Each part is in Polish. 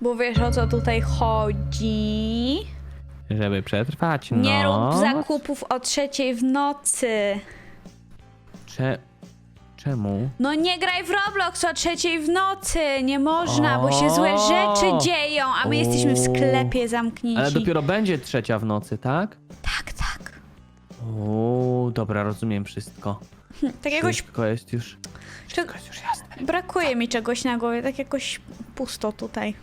Bo wiesz o co tutaj chodzi? Żeby przetrwać, no. Nie rób zakupów o trzeciej w nocy. Cze... Czemu? No nie graj w Roblox o trzeciej w nocy. Nie można, bo się złe rzeczy dzieją, a my jesteśmy w sklepie zamknięci. Ale dopiero będzie trzecia w nocy, tak? Tak, tak. O, dobra, rozumiem wszystko. Tak jakoś Wszystko jest już... Wszystko jest już jasne. brakuje mi czegoś na głowie, tak jakoś pusto tutaj.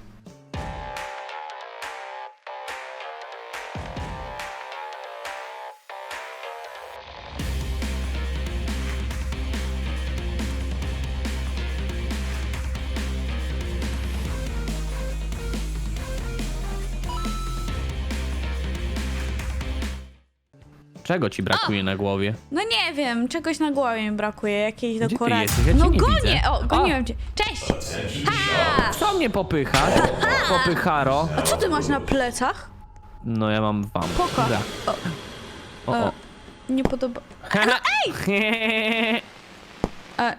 Czego ci brakuje na głowie? No nie wiem, czegoś na głowie mi brakuje, jakiejś Gdzie ty dekoracji. jesteś? Ja cię no nie gonię! widzę. O, goniłem cię. Cześć! Ha! Co mnie popychasz? Popycharo. A co ty masz na plecach? No ja mam wam. Poka. Dobra. O, O, e, nie podoba...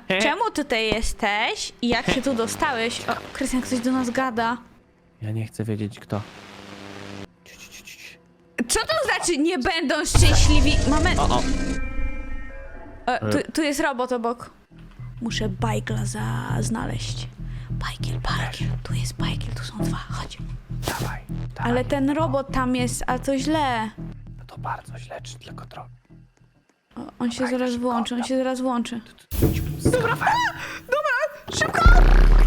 E, czemu tutaj jesteś i jak się tu dostałeś? O, Krystian, ktoś do nas gada. Ja nie chcę wiedzieć kto. Co to znaczy nie będą szczęśliwi? Mamy... O, o. E, tu, tu jest robot obok. Muszę bajgla za... znaleźć. Bajkiel, bajkiel. Tu jest bajkiel, tu są dwa. Chodź. Dawaj, dawaj. Ale ten robot tam jest, a to źle. No to bardzo źle, czy tylko trochę. O, on się zaraz włączy, on się zaraz włączy. Dobra, Szybko!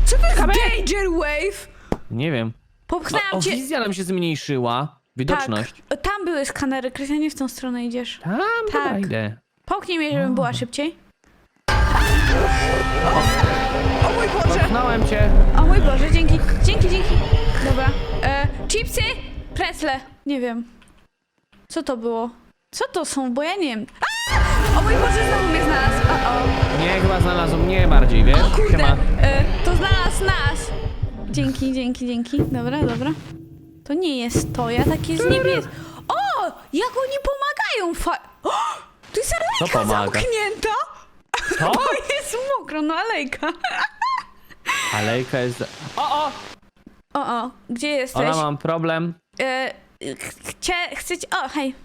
Co to jest Danger Wave? Nie wiem. O, Popchnęłam o cię... wizja nam się zmniejszyła. Widoczność. Tak. Tam były skanery, Krystian, nie w tą stronę idziesz. Tam, dobra, Tak. idę. Popchnij mnie, żebym była szybciej. O mój Boże! Popchnąłem cię. O mój Boże, dzięki, dzięki, dzięki. Dobra. E, chipsy? Presle. Nie wiem. Co to było? Co to są, bo ja nie wiem. A! O mój Boże, znowu mnie znalazł. O, o. Nie, chyba znalazł mnie bardziej, wiesz? Kurde, Siema. e, to znalazł nas. Dzięki, dzięki, dzięki. Dobra, dobra. To nie jest to, ja tak jest niebieskie. O! Jak oni pomagają! Fa o! Tu jest Co alejka pomaga? zamknięta! Co? O, jest mokro, no alejka. Alejka jest... O, o! O, o, gdzie jesteś? Ola, mam problem. E, ch- chcie, chcecie... O, hej.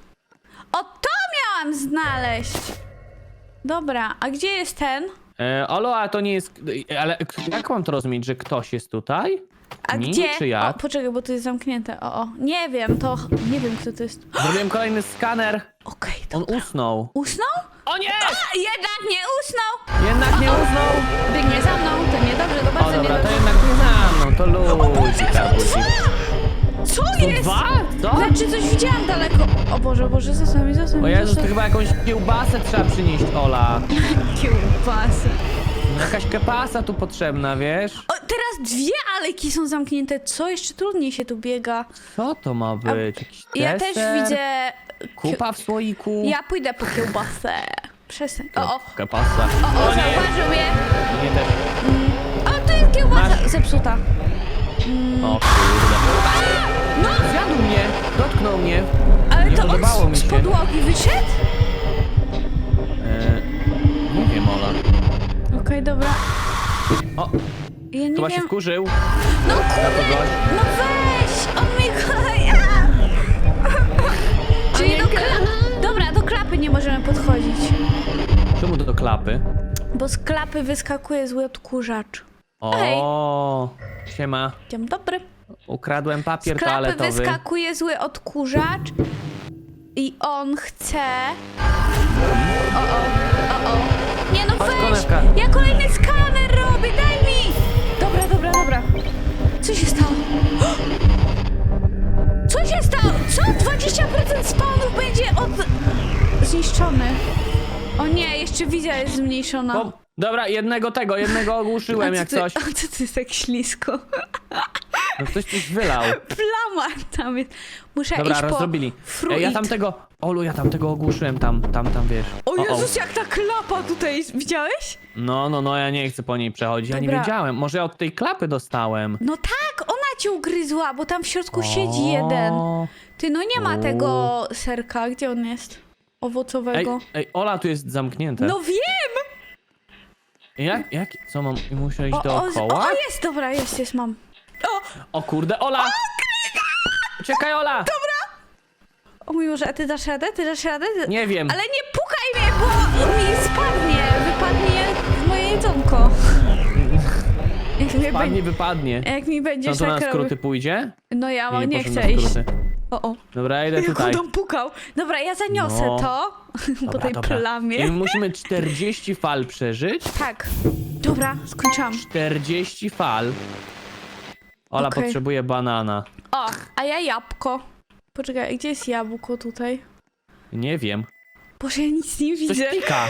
O, to miałam znaleźć! Dobra, a gdzie jest ten? E, Olo, a to nie jest... Ale jak mam to rozumieć, że ktoś jest tutaj? A Nim, gdzie? czy jak? O, poczekaj, bo tu jest zamknięte. O, o. Nie wiem, to... Nie wiem, kto to jest. Zrobiłem kolejny skaner. Okej, to... On usnął. Usnął? O nie! A, jednak nie usnął! Jednak nie usnął. Biegnie za mną, to niedobrze, to O bardzo dobra, to niedobrze. jednak nie za mną, to ludzi tam budzi. Co jest? dwa? Co? Znaczy, coś widziałam daleko. O Boże, o Boże, zostaw mi, zostaw O mi, Jezus, to zostaw chyba jakąś kiełbasę trzeba przynieść, Ola. Kiełbasy. Jakaś kepasa tu potrzebna, wiesz? O, teraz dwie alejki są zamknięte. Co? Jeszcze trudniej się tu biega. Co to ma być? Jakiś Ja deser? też widzę... Kupa w słoiku? Ja pójdę po kiełbasę. Przestań. O, o, Kepasa. o, o, zauważył mnie. nie też. O, tu jest kiełbasa zepsuta. O kurde. No, Zjadł mnie, dotknął mnie. ale Nie to on podobało z, mi z się. podłogi wyszedł? Okej, dobra. O, Ja nie chyba się wiem. wkurzył. No kurde, no weź! On mnie ja. Czyli do klapy. Dobra, do klapy nie możemy podchodzić. Czemu do klapy? Bo z klapy wyskakuje zły odkurzacz. O, siema. Dzień dobry. Ukradłem Z papier klapy toaletowy. wyskakuje zły odkurzacz i on chce... O, o, o, o. Nie no Chodź, weź! konewka. Ja kolejny skaner robię, daj mi! Dobra, dobra, dobra. Co się stało? Co się stało? Co? 20% spawnów będzie od... zniszczony. O nie, jeszcze wizja jest zmniejszona. O, dobra, jednego tego, jednego ogłuszyłem jak coś. A co ty jest tak ślisko? No ktoś coś wylał. Plama tam jest. Muszę Dobra, iść po rozrobili. fruit. Ej, ja tamtego, Olu, ja tamtego ogłuszyłem tam, tam, tam, wiesz. O O, o. Jezus, jak ta klapa tutaj. Widziałeś? No, no, no, ja nie chcę po niej przechodzić, ja nie Dobra. wiedziałem. Może ja od tej klapy dostałem. No tak, ona cię ugryzła, bo tam w środku siedzi jeden. O. Ty, no nie ma O. tego serka. Gdzie on jest? Ej, Owocowego. ej, Ola tu jest zamknięte. No wiem! Jak, jak, co mam, muszę iść O, o, z- dookoła? o, jest, dobra, jest, jest, mam. O, kurde, Ola! Czekaj, Ola! O mój Boże, a ty dasz radę? Ty dasz radę? Ty... Nie wiem. Ale nie pukaj mnie, bo mi spadnie. Wypadnie moje jedzonko. Jak Padnie, będzie, wypadnie. jak mi Co będziesz tu na tak skróty pójdzie? No ja mam, nie, poszedł na chcę iść. skróty. O, o. Dobra, idę Jak tutaj. on tam pukał. Dobra, ja zaniosę No. to po tej plamie. I musimy 40 fal przeżyć. Tak. Dobra, skończyłam. 40 fal. Ola Okej. potrzebuje banana. O, a ja jabłko. Poczekaj, gdzie jest jabłko tutaj? Nie wiem. Boże, ja nic nie Coś widzę. pika.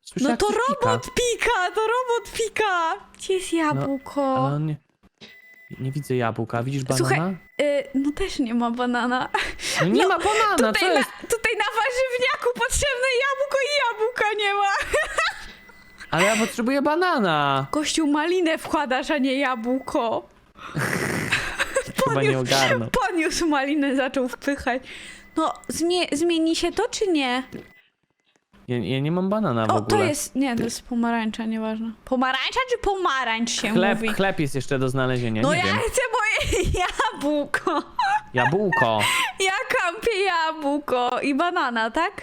Słyszę, No jak to coś robot Pika. pika, to robot pika. Gdzie jest jabłko? Ale on nie... nie widzę jabłka. Widzisz banana? Słuchaj, y, no też nie ma banana. No nie no, ma banana, co Tutaj na, jest? tutaj na warzywniaku potrzebne jabłko i jabłka nie ma. Ale ja potrzebuję banana. Gościu, malinę wkładasz, a nie jabłko. Chyba nie ogarnął. Podniósł malinę, zaczął wpychać. No, zmie zmieni się to, czy nie? Ja, ja nie mam banana w O, ogóle. to jest, nie, to jest pomarańcza, nieważne. Pomarańcza czy pomarańcz się Chleb, mówi? chleb jest jeszcze do znalezienia, No nie ja wiem. chcę moje jabłko. Jabłko. Ja kampię jabłko i banana, tak?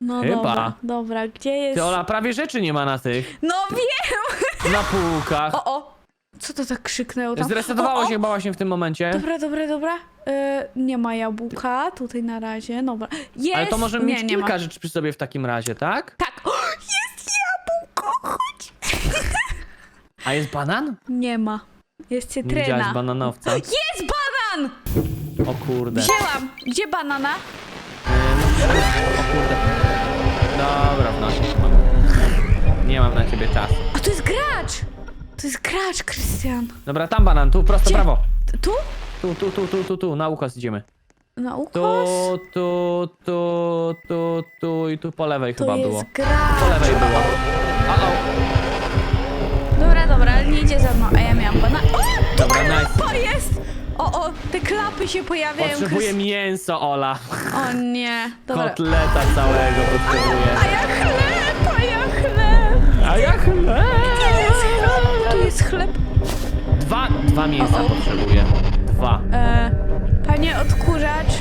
No Chyba. dobra, dobra, gdzie jest... Ty Ola, prawie rzeczy nie ma na tych. No wiem! Na półkach. O, o! Co to tak krzyknęło tam? Zresetowało o, o. się chyba właśnie w tym momencie. Dobra, dobra, dobra. E, nie ma jabłka tutaj na razie, dobra. Jest! Ale to możemy nie, mieć nie kilka ma. rzeczy przy sobie w takim razie, tak? Tak. O, jest jabłko, chodź! A jest banan? Nie ma. Jest Nie widziałaś cytryna. bananowca. Jest banan! O kurde. Wzięłam. Gdzie banana? O kurde. Dobra, w naszym mam. Nie mam na ciebie czasu. A to jest gracz! To jest gracz, Krystian. Dobra, tam banan, tu, prosto, Gdzie? prawo. Tu? Tu, tu, tu, tu, tu, tu, na ukos idziemy. Na Tu, ukos? tu, tu, tu, tu i tu po lewej To chyba jest było. gracz. Po lewej było. O, O, o. Dobra, dobra, nie idzie za mną, a ja miałam bana. O! Dobra, Tu klapa jest! O, o, te klapy się pojawiają. Potrzebuję Krys- mięso, Ola. O nie, dobra. Kotleta całego potrzebuję. A ja chleb, a ja chleb. A ja chleb. Jest chleb. Dwa, dwa mięsa O, o. potrzebuję. Dwa. E, panie odkurzacz.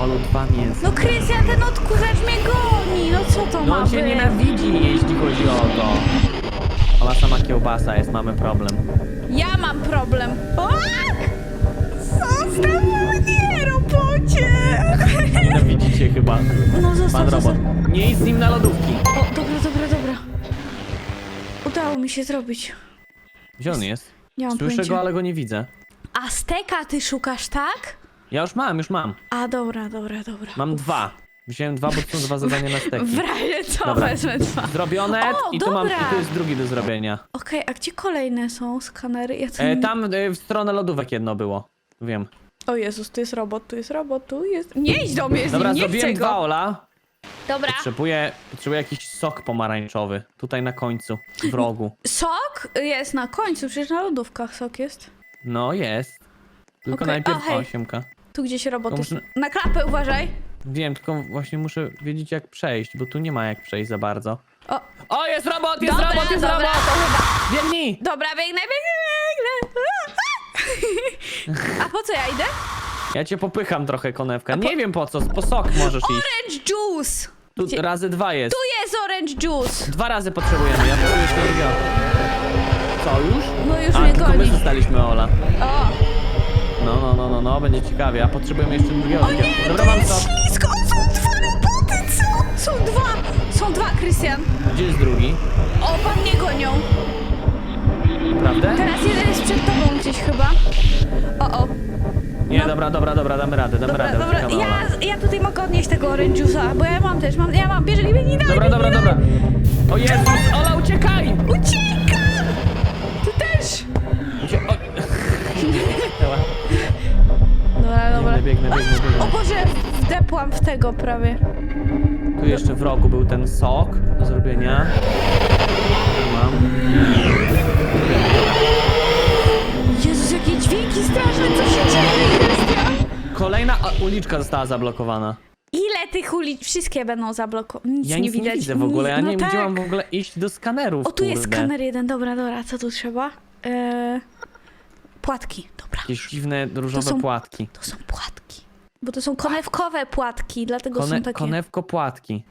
Olu, dwa mięsa. No Krystian, ten odkurzacz mnie goni. No co to No ma on cię być? nienawidzi, jeśli chodzi o to. Ola sama kiełbasa jest, mamy problem. Ja mam problem. O! Zostaw mnie, robocie! Nienawidzicie chyba. No zostaw, Pan zostaw. robot. Nie idź z nim na lodówki. O, dobra, dobra, dobra. Udało mi się zrobić. Gdzie on jest? Nie mam Słyszę pojęcia. go, ale go nie widzę. Azteka ty szukasz, tak? Ja już mam, już mam. A, dobra, dobra, dobra. Mam dwa. Wziąłem dwa, bo to są dwa zadania na steki. W razie co Dobra. wezmę dwa. Zrobione O, i tu mam, i dobra. tu jest drugi do zrobienia. Okej, a gdzie kolejne są skanery? Ja tu E, nie- tam e, w stronę lodówek jedno było. Wiem. O Jezus, tu jest robot, tu jest robot, tu jest... Nie idź do mnie z Dobra, nim, nie zrobiłem chcę dwa, go. Ola. Dobra. Potrzebuję, potrzebuję jakiś sok pomarańczowy. Tutaj na końcu, w rogu. Sok jest na końcu, przecież na lodówkach sok jest. No, jest. Tylko Okej, najpierw o, hej. osiemka. Tu gdzieś robot To jest. muszę- Na klapę uważaj. Wiem, tylko właśnie muszę wiedzieć jak przejść, bo tu nie ma jak przejść za bardzo. O, O, jest robot, jest dobra, robot, jest dobra, robot! to chyba... Biegnij! Dobra, biegnę, biegnę, biegnę. A po co ja idę? Ja cię popycham trochę, konewka. Nie wiem po co, po sok możesz iść. Orange juice! Tu Gdzie- razy dwa jest. Tu jest orange juice! Dwa razy potrzebujemy, ja potrzebuję jeszcze drugiego. Co, już? No już A, mnie tylko my goni. zostaliśmy, Ola. O! No, no, no, no, no, będzie ciekawie, a potrzebujemy jeszcze drugiego. O nie, Dobra, to mam jest ślisko! Są dwa roboty, co? Są dwa! Są dwa, Krystian. Gdzie jest drugi? O, pan mnie gonią. Prawda? Teraz jeden jest przed tobą gdzieś chyba. O, o. Nie, no. dobra, dobra, dobra, damy radę, damy Dobra, radę. dobra, uciekamy, Ola. ja, ja tutaj mogę odnieść tego orange juice'a, bo ja mam też, mam, ja mam, bierzeli mnie, nie daj, Dobra, mi, dobra, nie dobra. O Jezus, Ola, uciekaj! Uciekam! Ty też! Ucie... O... Dobra, dobra. Biegnę, biegnę, biegnę, O biegnę. Boże, wdepłam w tego prawie. Tu jeszcze w rogu był ten sok do zrobienia. Tu mam. Jakie dźwięki straszne, co się dzieje, Krystian? Kolejna a, uliczka została zablokowana. Ile tych ulic, wszystkie będą zablokowane, nic Ja nie nic widać. nie widzę w ogóle, ja no nie tak. wiedziałam w ogóle iść do skanerów, O, tu jest kurde. skaner jeden, dobra, dobra, co tu trzeba? Eee, Płatki, dobra. Jakieś dziwne, różowe są- płatki. To są płatki. Bo to są konewkowe płatki, dlatego Kone, są takie... konewko płatki.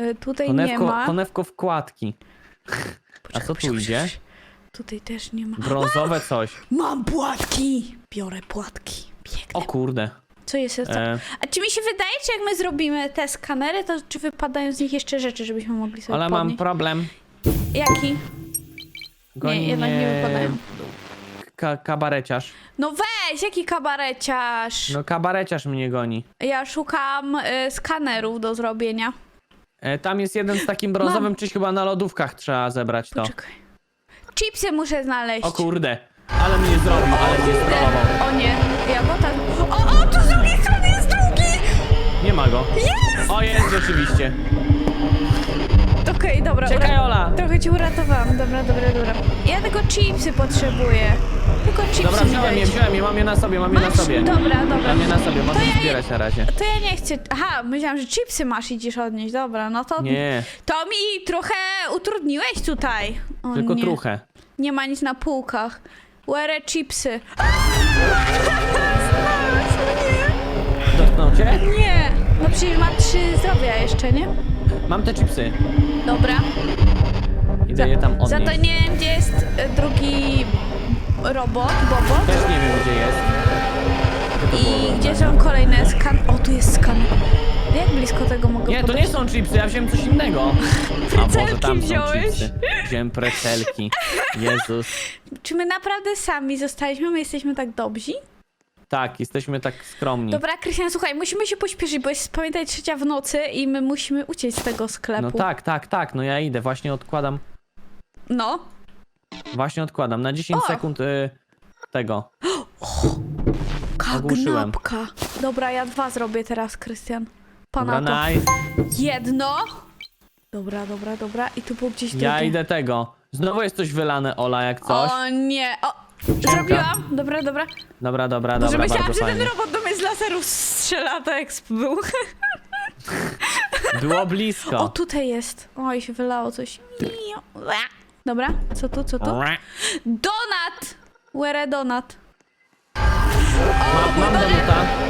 Y, tutaj nie Konewko, ma. konewko wkładki. A co tu idzie? Tutaj też nie ma. Brązowe coś. Mam płatki! Biorę płatki. O Biegnę. kurde. Co jest? Co? E, A czy mi się wydaje, czy jak my zrobimy te skanery, to czy wypadają z nich jeszcze rzeczy, żebyśmy mogli sobie ale mam podnieść? problem. Jaki? Goni jednak nie wypadają. Ka kabareciarz. No weź, jaki kabareciarz? No kabareciarz mnie goni. Ja szukam y, skanerów do zrobienia. E, tam jest jeden z takim brązowym, czyś chyba na lodówkach trzeba zebrać to. Poczekaj. Chipsy muszę znaleźć. O kurde. Ale mnie zrobił, ale mnie Kurde. spróbował. O nie, ja bo tak... O, o, tu z drugiej strony jest drugi! Nie ma go. O, jest rzeczywiście. Okej, dobra. Czekaj, ura- Ola. Trochę cię uratowałam, dobra, dobra, dobra. Ja tylko chipsy potrzebuję. Tylko chipsy Dobra, mi wziąłem je, dajcie. wziąłem je, mam je na sobie, mam je na Masz? sobie. Dobra, dobra. Mam je na sobie, To możesz ja je- zbierać na razie. To ja nie chcę... Aha, myślałam, że chipsy masz i idziesz odnieść. Dobra, no to... Nie, To mi trochę utrudniłeś tutaj. O, tylko nie. trochę. Nie ma nic na półkach. Where chipsy? Dotknął cię? Nie! No przecież mam trzy zdrowia jeszcze, nie? Mam te chipsy. Dobra. Idę je tam Za to odnieść. nie wiem, gdzie jest e, drugi robot, bobot. Też nie wiem, gdzie jest. Gdzie to było? I gdzie są kolejne skan... O, tu jest skan. Jak blisko tego mogę Nie, to podejść? nie są chipsy, ja wziąłem coś innego. A Precelki tam są wziąłeś? chipsy. Wziąłem precelki. Jezus. Czy my naprawdę sami zostaliśmy? My jesteśmy tak dobrzy? Tak, jesteśmy tak skromni. Dobra, Krystian, słuchaj, musimy się pośpieszyć, bo jest, pamiętaj, trzecia w nocy i my musimy uciec z tego sklepu. No tak, tak, tak, no ja idę, właśnie odkładam, No. właśnie odkładam. Na 10 O! sekund y, tego. Ogłuszyłem. Kagnapka. Dobra, ja dwa zrobię teraz, Krystian. Pana Dobra, to. nice. Jedno. Dobra, dobra, dobra. I tu było gdzieś Ja idę tego. Znowu jest coś wylane, Ola, jak coś. O nie. O, zrobiłam. Dobra, dobra. Dobra, dobra, Może dobra, myślałam, bardzo że fajnie. ten robot do mnie z laserów strzela, to jak był. Było O, blisko. tutaj jest. Oj, się wylało coś. Dobra, co tu, co tu? Donat! Where donat? Mam, mam. To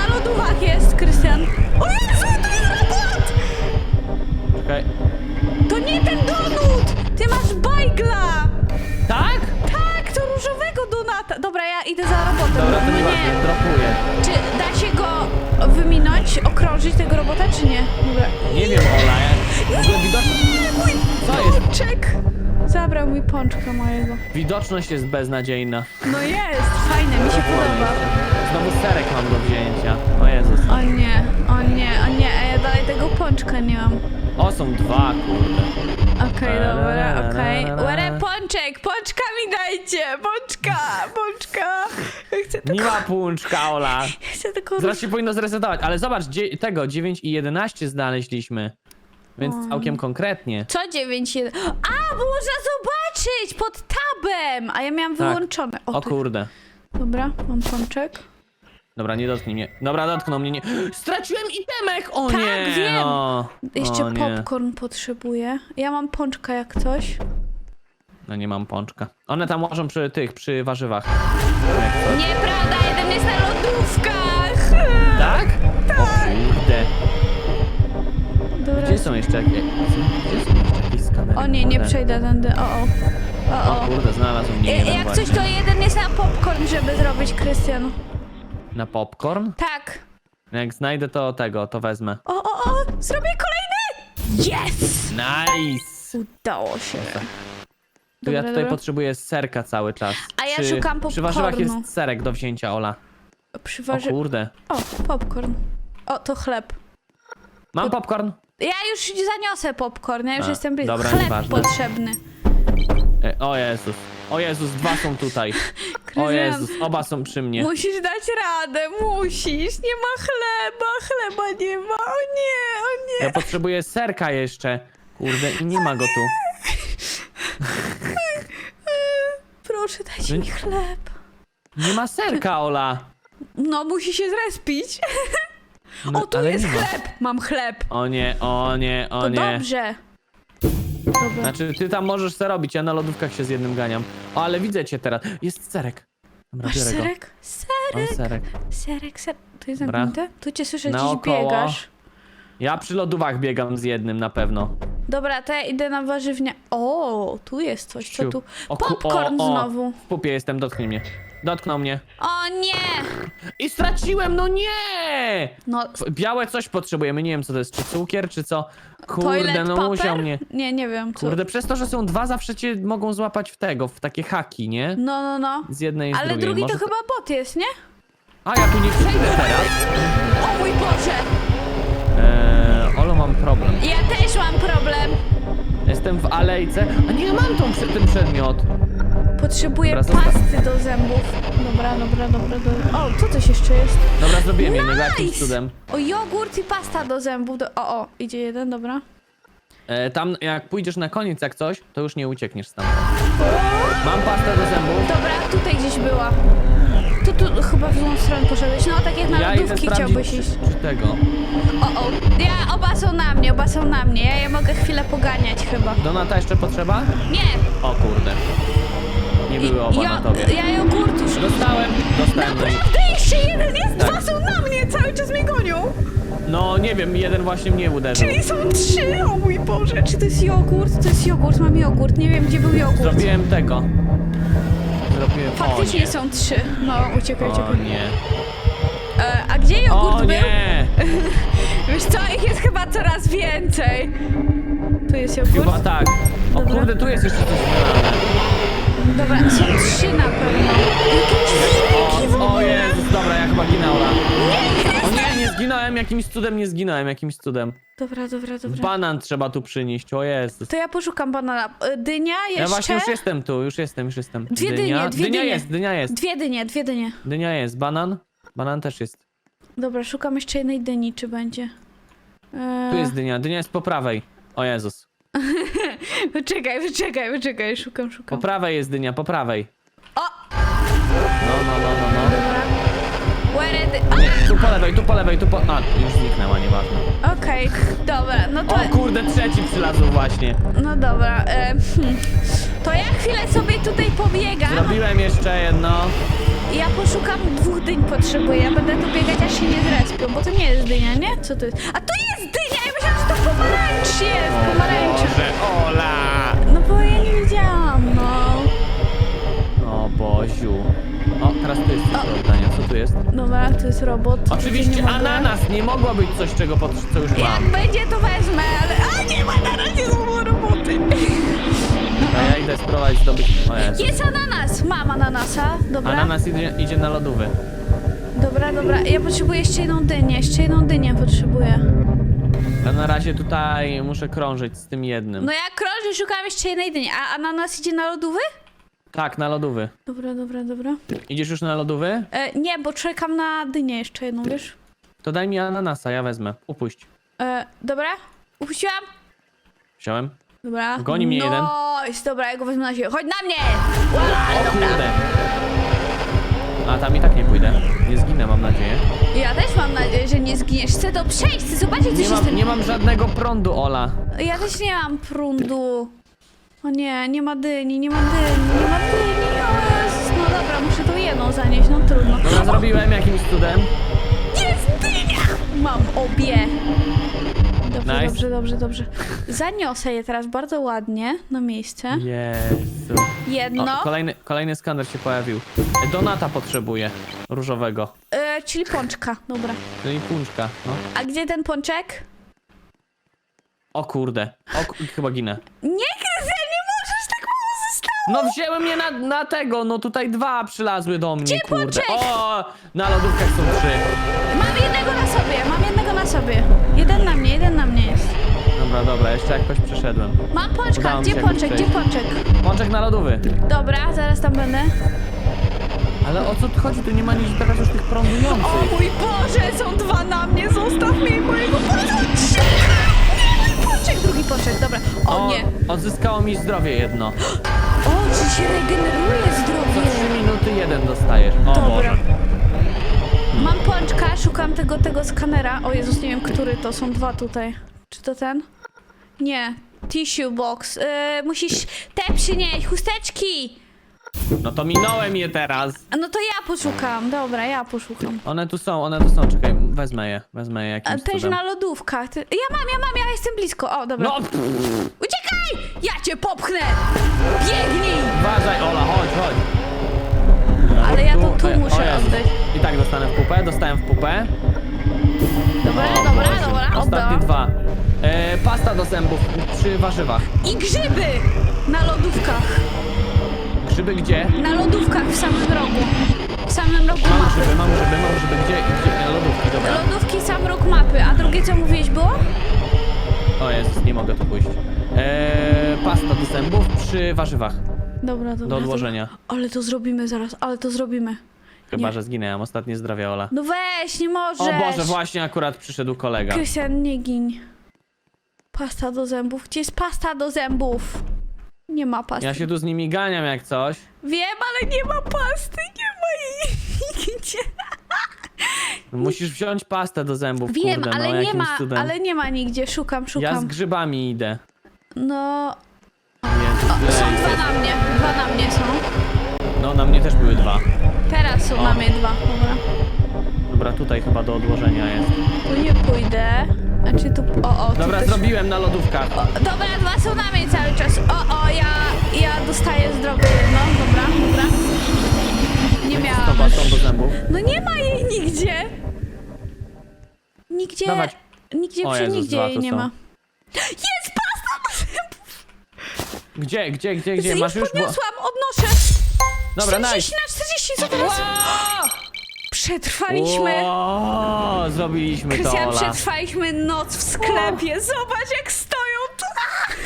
na lodówach jest, Krystian. O Jezu, to jest robot! Czekaj. To nie ten donut! Ty masz bajgla! Tak? Tak, to różowego donata. Dobra, ja idę za robotem. Dobra, to nie. dropuję. Czy da się go wyminąć, okrążyć tego robota, czy nie? Dobra. Nie wiem, Ola, ja... W ogóle widoczność... Co jest? Zabrał mi pączka mojego. Widoczność jest beznadziejna. No jest, fajne, mi się podoba. Znowu serek mam do wzięcia. O Jezus. O nie, o nie, o nie, a ja dalej tego pączka nie mam. O, są dwa, kurde. Okej, dobra, okej. Łere pączek, pączka mi dajcie, pączka, pączka. Ja chcę Nie tylko, ma pączka, Ola. ja chcę tylko Zaraz się powinno zresetować, ale zobacz, dzie- tego 9 i 11 znaleźliśmy. Więc Oj. całkiem konkretnie. Co 9, 1? A, bo można zobaczyć pod tabem! A ja miałam Tak. wyłączone. O, O kurde. Dobra, mam pączek. Dobra, nie dotknij mnie. Dobra, dotknął mnie, nie. Straciłem itemek! O Tak, nie! wiem. No. Jeszcze o, nie. popcorn potrzebuję. Ja mam pączka jak coś. No nie mam pączka. One tam łożą przy tych, przy warzywach. Nieprawda, jeden jest na są jeszcze jakieś... Gdzie są jeszcze jakieś skanery? O nie, nie Kurde. przejdę tędy, o o. O, O o. kurde, znalazł mnie I- jeden Jak właśnie. coś, to jeden jest na popcorn, żeby zrobić, Krystian. Na popcorn? Tak. Jak znajdę to tego, to wezmę. O, o, o! Zrobię kolejny! Yes! Nice! Udało się. Tu ja Dobra, tutaj dobra. potrzebuję serka cały czas. A ja szukam Przy warzywach popcornu. jest serek do wzięcia, Ola. O Przyważy... kurde. O, popcorn. O, to chleb. Mam popcorn? Ja już zaniosę popcorn, ja już A, jestem blisko. dobra, Chleb nieważne. potrzebny. E, o Jezus. O Jezus, dwa są tutaj. O Krystian, Jezus, oba są przy mnie. Musisz dać radę, musisz. Nie ma chleba, chleba nie ma. O nie, o nie. Ja potrzebuję serka jeszcze. Kurde, i nie ma go tu. Proszę, dajcie mi chleb. Nie ma serka, Ola. No, musi się zrespić. No, o, tu ale jest nie ma. chleb. Mam chleb. O nie, o nie, o To nie. dobrze. Dobra. Znaczy, ty tam możesz to robić, ja na lodówkach się z jednym ganiam. O, ale widzę cię teraz. Jest serek. Dobra, Masz biorę go. serek? Serek, Mam serek. serek, serek. To jest Dobra. zamknięte? Tu cię słyszę, gdzieś Naokoło. biegasz. Ja przy lodówach biegam z jednym na pewno. Dobra, to ja idę na warzywnia. O, tu jest coś, co Ciu. tu? O, ku- Popcorn o, o. znowu. W pupie jestem, dotknij mnie. Dotknął mnie. O nie! I straciłem, no nie! No, Białe coś potrzebujemy, nie wiem co to jest, czy cukier, czy co. Kurde, toilet no paper? musiał mnie. Nie, nie wiem. Co. Kurde, przez to, że są dwa, zawsze cię mogą złapać w tego, w takie haki, nie? No, no, no. Z jednej i z Ale drugiej. drugi Może to chyba bot jest, nie? A, ja tu nie przejdę teraz. O mój Boże! Eee, Olo, mam problem. Ja też mam problem. Jestem w alejce. A nie, ja mam tą, ten przedmiot. Potrzebuję Dobra, zostaw. pasty do zębów. Dobra, dobra, dobra, dobra. O, co coś jeszcze jest? Dobra, zrobiłem jednego jakimś Nice! cudem. O, jogurt i pasta do zębów. Do... O, o, idzie jeden, dobra. E, tam, jak pójdziesz na koniec jak coś, to już nie uciekniesz tam. Mam pastę do zębów. Dobra, tutaj gdzieś była. Tu, tu chyba w złą stronę poszedłeś. No, tak jak na Ja idę lodówki sprawdzić, chciałbyś czy, iść. czy tego. O, o. Ja, oba są na mnie, oba są na mnie. Ja je mogę chwilę poganiać chyba. Donata jeszcze potrzeba? Nie! O kurde. Nie były oba ja, na tobie. ja jogurtu szukam. Dostałem, dostałem. Naprawdę jeszcze jeden jest, Tak. dwa są na mnie, cały czas mnie gonią. no nie wiem, jeden właśnie mnie uderzył. Czyli są trzy, o mój Boże. Czy to jest jogurt? To jest jogurt, mam jogurt. Nie wiem, gdzie był jogurt. Zrobiłem tego. Zrobiłem. Faktycznie o, nie. są trzy. No, uciekaj, O uciekaj. nie. E, a gdzie jogurt O był? nie! Wiesz co, ich jest chyba coraz więcej. Tu jest jogurt. Chyba tak. O Dobra. kurde, tu jest jeszcze coś zmienione. Dobra, są trzy na pewno. Jakieś wilki w O, ogóle. Jezus, dobra, ja chyba ginęła. O nie, nie zginąłem, jakimś cudem nie zginąłem, jakimś cudem. Dobra, dobra, dobra. Banan trzeba tu przynieść, o Jezus. To ja poszukam banana. E, Dynia jeszcze? Ja właśnie już jestem tu, już jestem, już jestem. Dwie dynie, dwie dynia dynie. jest, dynia jest. Dwie dynie, dwie dynie. Dynia jest, banan? Banan też jest. Dobra, szukam jeszcze jednej dyni, czy będzie. E, Tu jest dynia, dynia jest po prawej. O Jezus. Wyczekaj, wyczekaj, wyczekaj, szukam, Po szukam. prawej jest dynia, po prawej. O! No, no, no, no, no. Where it... Nie, tu po lewej, tu po lewej, tu po... A, już zniknęła, nieważne. Okej, dobra, no to... O kurde, trzeci przylazł właśnie. No dobra, e, hmm. To ja chwilę sobie tutaj pobiegam. Zrobiłem jeszcze jedno. Ja poszukam dwóch dyń potrzebuję. Ja będę tu biegać, aż się nie zrespią, bo to nie jest dynia, nie? Co to jest? A to jest dynia! Ja myślałam, że to pomarańcz jest! Pomarańcza. Boże, Ola! No bo ja nie wiedziałam, no. O Boziu. O, teraz tu jest coś do oddania. Co tu jest? Dobra, to jest robot. Oczywiście mogę. ananas! Nie mogło być coś, czego pot- co już Jak mam. będzie, to wezmę, ale... A nie ma na razie znowu roboty. A ja idę spróbować zdobyć... O Jezu. Jest ananas! Mam ananasa. Dobra. Ananas idzie, idzie na lodówy. Dobra, dobra. Ja potrzebuję jeszcze jedną dynię. Jeszcze jedną dynię potrzebuję. Ja na razie tutaj muszę krążyć z tym jednym. No ja krążę, szukam jeszcze jednej dyni. A ananas idzie na lodówy? Tak, na lodówy. Dobra, dobra, dobra. Idziesz już na lodówy? E, nie, bo czekam na dynię jeszcze jedną, wiesz? To daj mi ananasa, ja wezmę. Upuść. E, dobra, upuściłam. Wziąłem. Dobra. Goni mnie jeden. Nice, dobra, ja go wezmę na siebie. Chodź na mnie! O kurde. A tam i tak nie pójdę. Nie zginę, mam nadzieję. Ja też mam nadzieję, że nie zginiesz. Chcę to przejść, chcę zobaczyć, co Nie się z mam, tym... nie mam żadnego prądu, Ola. Ja też nie mam prądu. O nie, nie ma dyni, nie ma dyni, nie ma dyni. O Jezus, no dobra, muszę tą jedną zanieść, no trudno. Dobra, zrobiłem jakimś cudem. Jest dynia! Mam obie. Dobrze, Nice. dobrze, dobrze, dobrze. Zaniosę je teraz bardzo ładnie na miejsce. Jezu. Jedno, O, kolejny, kolejny skaner się pojawił. Donata potrzebuję. Różowego. e, czyli pączka, dobra. Czyli punczka. No. A gdzie ten pączek? O kurde. O, ku- chyba ginę. Nie, Krystian, nie możesz tak mało zostało. No wzięły mnie na, na tego, no tutaj dwa przylazły do mnie, Gdzie kurde. pączek? O, na lodówkach są trzy. Mam jednego na sobie, mam jednego na sobie. Jeden na mnie. Dobra, dobra, jeszcze jakoś przeszedłem. Mam pączka, Udało mi gdzie się jakoś pączek, gdzie przejść. pączek? Pączek na lodówy. Dobra, zaraz tam będę. Ale o co tu chodzi? Tu nie ma nic teraz już tych O prądujących. mój Boże, są dwa na mnie, zostaw mnie mojego pączka. Nie, mój pączek, drugi pączek, dobra. O, nie. Odzyskało mi zdrowie jedno. O, czy się regeneruje Co zdrowie. trzy minuty jeden dostajesz. O Dobra. Boże. Mam pączka, szukam tego, tego skanera. O Jezus, nie wiem, który to, są dwa tutaj. Czy to ten? Nie. tissue box. E, musisz te przynieść, chusteczki. No to minąłem je teraz. A No to ja poszukam, dobra, ja poszukam. One tu są, one tu są, czekaj, wezmę je, wezmę je jakimś też cudem. na lodówkach. Ty... Ja mam, ja mam, ja jestem blisko. O, dobra. No, pff, Uciekaj! Ja cię popchnę! Biegnij! uważaj, Ola, chodź, chodź. Ale ja to tu o, muszę o Jezus. oddać. I tak dostanę w pupę, dostałem w pupę. Dobra, dobra, dobra, Ostatnie oddam. dwa. E, pasta do zębów przy warzywach. I grzyby! Na lodówkach. Grzyby gdzie? Na lodówkach w samym rogu. W samym rogu Mam mapy. grzyby, mam grzyby, mam grzyby. Gdzie? gdzie? E, Lodówki, dobra. Lodówki sam róg mapy. A drugie co mówiłeś było? O Jezus, nie mogę tu pójść. E, pasta do zębów przy warzywach. Dobra, dobra. Do odłożenia. Dobra. Ale to zrobimy zaraz, ale to zrobimy. Chyba, Nie. że zginęłam. Ostatnie zdrowie, Ola. No weź, nie możesz. O Boże, właśnie akurat przyszedł kolega. Krystian, nie gin. Pasta do zębów. Gdzie jest pasta do zębów? Nie ma pasty. Ja się tu z nimi ganiam jak coś. Wiem, ale nie ma pasty, nie ma jej nigdzie. Musisz wziąć pastę do zębów, Wiem, kurde, ale no, nie jakimś ma, cudem. ale nie ma nigdzie. Szukam, Ja szukam. z grzybami idę. No, o, są dwa na mnie. Dwa na mnie są. No, na mnie też były dwa. Teraz są na mnie dwa. Dobra. Dobra, tutaj chyba do odłożenia jest. Tu nie pójdę. Znaczy tu, o, o. tu Dobra, też- zrobiłem na lodówkach. O, dobra, dwa są na mnie cały czas. O, o, ja, ja dostaję zdrowie jedno. Dobra, dobra. Nie miałam. pastą do zębów. No nie ma jej nigdzie. Nigdzie, Dawać. nigdzie, O przy Jezus, nigdzie dwa jej tu nie są. ma. Jest pasta do zębów! Gdzie, gdzie, gdzie, gdzie? Masz już? Bo... podniosłam, odnoszę. Dobra, 40 nice. na 40, co teraz? Przetrwaliśmy. O, zrobiliśmy to, Krystian, Ola. przetrwaliśmy noc w sklepie. Zobacz, jak stoją tu.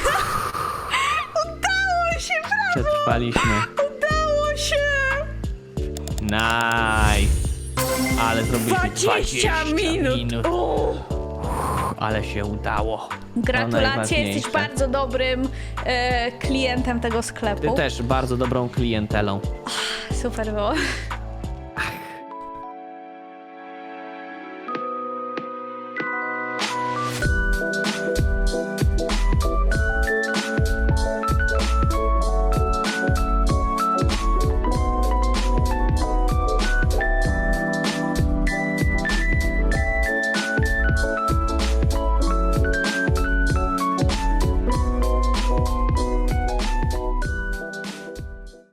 Udało się, brawo! Przetrwaliśmy. Udało się! Nice. Ale zrobiliśmy 20 minut. O, Ale się udało. To Gratulacje, najważniejsze. jesteś bardzo dobrym e, klientem tego sklepu. Ty też bardzo dobrą klientelą. Super było.